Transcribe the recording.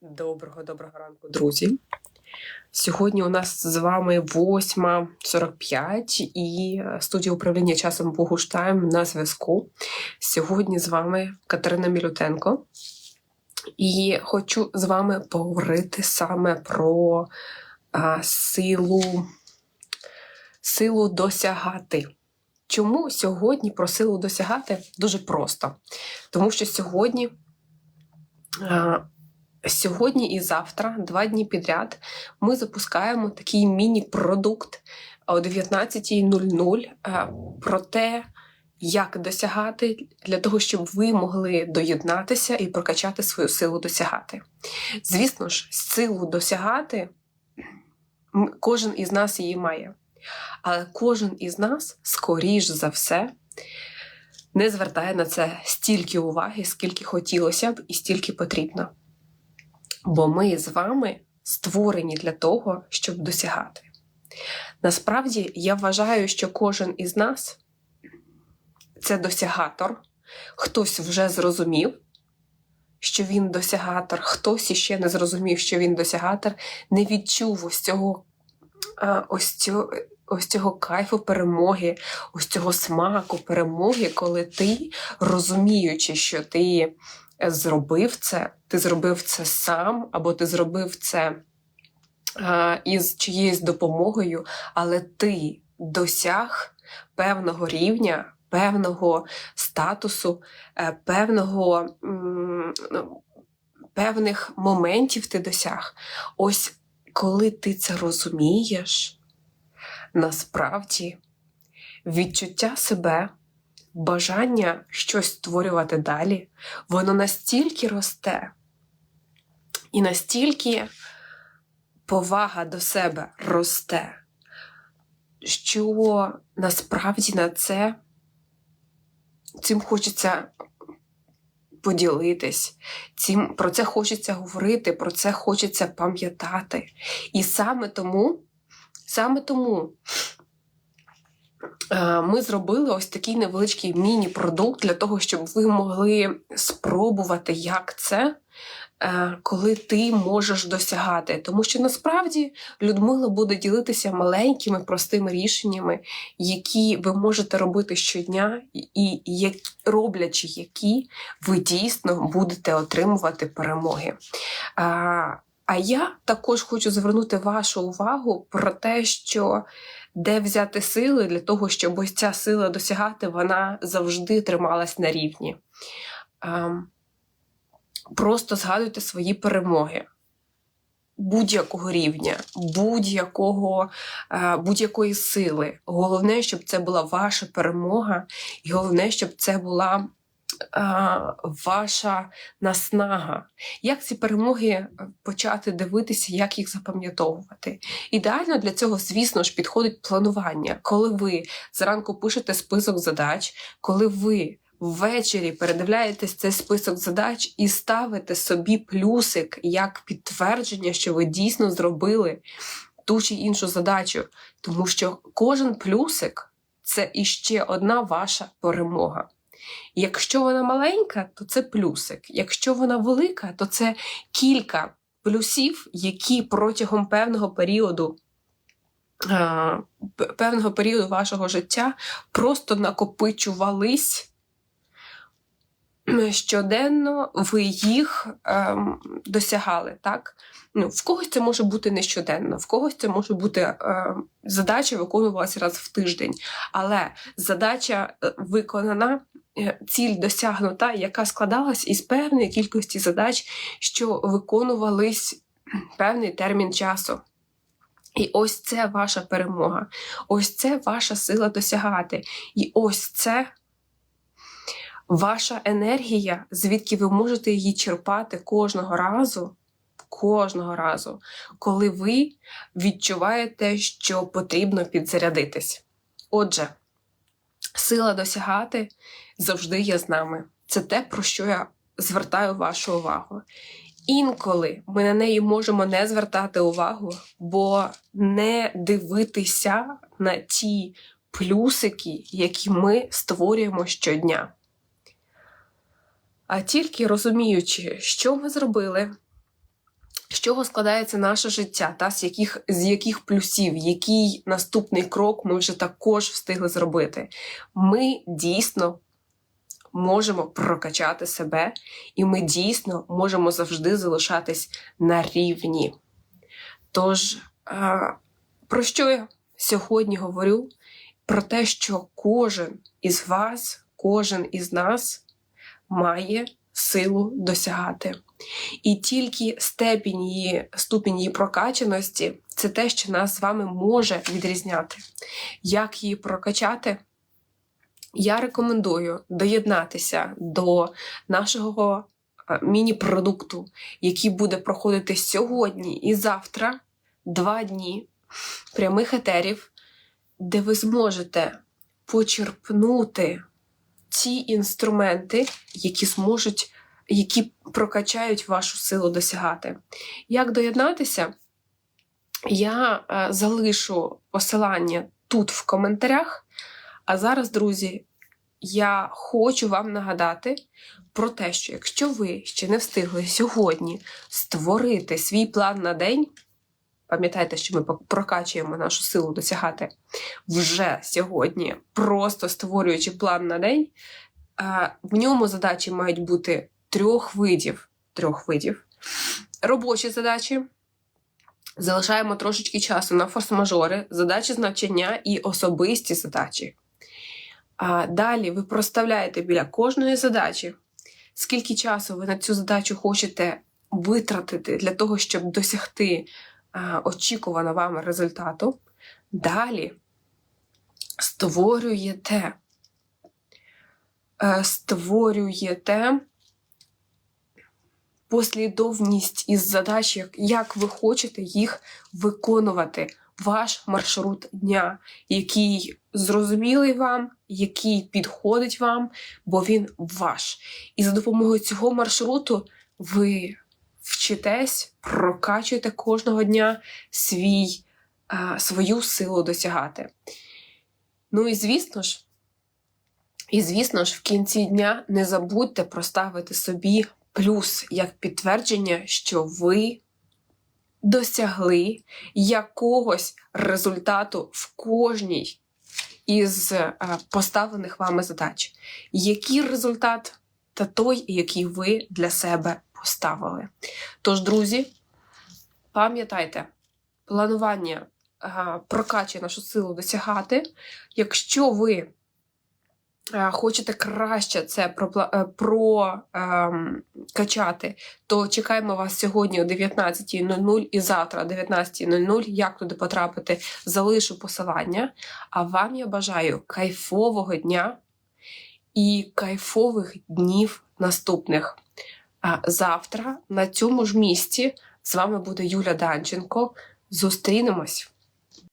Доброго доброго ранку, друзі. Сьогодні у нас з вами 8.45 і студія управління часом Богуштайм на зв'язку. Сьогодні з вами Катерина Мілютенко. І хочу з вами поговорити саме про а, силу, силу досягати. Чому сьогодні про силу досягати? Дуже просто. Тому що сьогодні. А, Сьогодні і завтра, два дні підряд, ми запускаємо такий міні-продукт о 19.00 е, про те, як досягати для того, щоб ви могли доєднатися і прокачати свою силу досягати. Звісно ж, силу досягати кожен із нас її має. Але кожен із нас, скоріш за все, не звертає на це стільки уваги, скільки хотілося б і стільки потрібно. Бо ми з вами створені для того, щоб досягати. Насправді, я вважаю, що кожен із нас це досягатор, хтось вже зрозумів, що він досягатор, хтось іще не зрозумів, що він досягатор, не відчув ось цього, ось цього, ось цього кайфу перемоги, ось цього смаку перемоги, коли ти, розуміючи, що ти зробив це, ти зробив це сам, або ти зробив це а, із чиєюсь допомогою, але ти досяг певного рівня, певного статусу, е, певного, ну, певних моментів ти досяг. Ось коли ти це розумієш, насправді відчуття себе бажання щось створювати далі, воно настільки росте, і настільки повага до себе росте, що насправді на це цим хочеться поділитись, цим, про це хочеться говорити, про це хочеться пам'ятати. І саме тому, саме тому ми зробили ось такий невеличкий міні-продукт для того, щоб ви могли спробувати, як це, е, коли ти можеш досягати. Тому що насправді Людмила буде ділитися маленькими простими рішеннями, які ви можете робити щодня, і роблячи які ви дійсно будете отримувати перемоги. А я також хочу звернути вашу увагу про те, що де взяти сили для того, щоб ось ця сила досягати, вона завжди трималась на рівні. Просто згадуйте свої перемоги. Будь-якого рівня, будь-якого, будь-якої сили. Головне, щоб це була ваша перемога, і головне, щоб це була ваша наснага, як ці перемоги е, почати дивитися, як їх запам'ятовувати. Ідеально для цього, звісно ж, підходить планування, коли ви зранку пишете список задач, коли ви ввечері передивляєтесь цей список задач і ставите собі плюсик як підтвердження, що ви дійсно зробили ту чи іншу задачу, тому що кожен плюсик це іще одна ваша перемога. Якщо вона маленька, то це плюсик. Якщо вона велика, то це кілька плюсів, які протягом певного періоду. Певного періоду вашого життя просто накопичувались щоденно ви їх ем, досягали. так? Ну, В когось це може бути не щоденно, в когось це може бути ем, задача виконувалася раз в тиждень. Але задача е, виконана, е, ціль досягнута, яка складалась із певної кількості задач, що виконувались певний термін часу. І ось це ваша перемога, ось це ваша сила досягати. І ось це ваша енергія, звідки ви можете її черпати кожного разу, кожного разу, коли ви відчуваєте, що потрібно підзарядитись. Отже, сила досягати завжди є з нами. Це те, про що я звертаю вашу увагу. Інколи ми на неї можемо не звертати увагу, бо не дивитися на ті плюсики, які ми створюємо щодня. А тільки розуміючи, що ми зробили, з чого складається наше життя, та з яких, з яких плюсів, який наступний крок ми вже також встигли зробити. Ми дійсно можемо прокачати себе, і ми дійсно можемо завжди залишатись на рівні. Тож, про що я сьогодні говорю? Про те, що кожен із вас, кожен із нас має силу досягати. І тільки степінь її, ступінь її прокачаності це те, що нас з вами може відрізняти. Як її прокачати? Я рекомендую доєднатися до нашого міні-продукту, який буде проходити сьогодні і завтра два дні прямих етерів, де ви зможете почерпнути ті інструменти, які зможуть, які прокачають вашу силу досягати. Як доєднатися? Я е, залишу посилання тут в коментарях. А зараз, друзі, я хочу вам нагадати про те, що якщо ви ще не встигли сьогодні створити свій план на день, пам'ятайте, що ми прокачуємо нашу силу досягати вже сьогодні, просто створюючи план на день, в ньому задачі мають бути трьох видів. Трьох видів. Робочі задачі. Залишаємо трошечки часу на форс-мажори, задачі з навчання і особисті задачі. А Далі ви проставляєте біля кожної задачі, скільки часу ви на цю задачу хочете витратити для того, щоб досягти очікуваного вами результату. Далі створюєте, е, створюєте послідовність із задач, як ви хочете їх виконувати. Ваш маршрут дня, який зрозумілий вам, який підходить вам, бо він ваш. І за допомогою цього маршруту ви вчитесь, прокачуєте кожного дня свій, а, свою силу досягати. Ну і звісно ж, і звісно ж, в кінці дня не забудьте проставити собі плюс як підтвердження, що ви досягли якогось результату в кожній із е, поставлених вами задач. Який результат та той, який ви для себе поставили. Тож, друзі, пам'ятайте, планування прокачує нашу силу досягати. Якщо ви Е, хочете краще це прокачати, е, то чекаємо вас сьогодні о 19.00 і завтра о 19.00. Як туди потрапити, залишу посилання. А вам я бажаю кайфового дня і кайфових днів наступних. Завтра на цьому ж місці з вами буде Юля Данченко. Зустрінемось!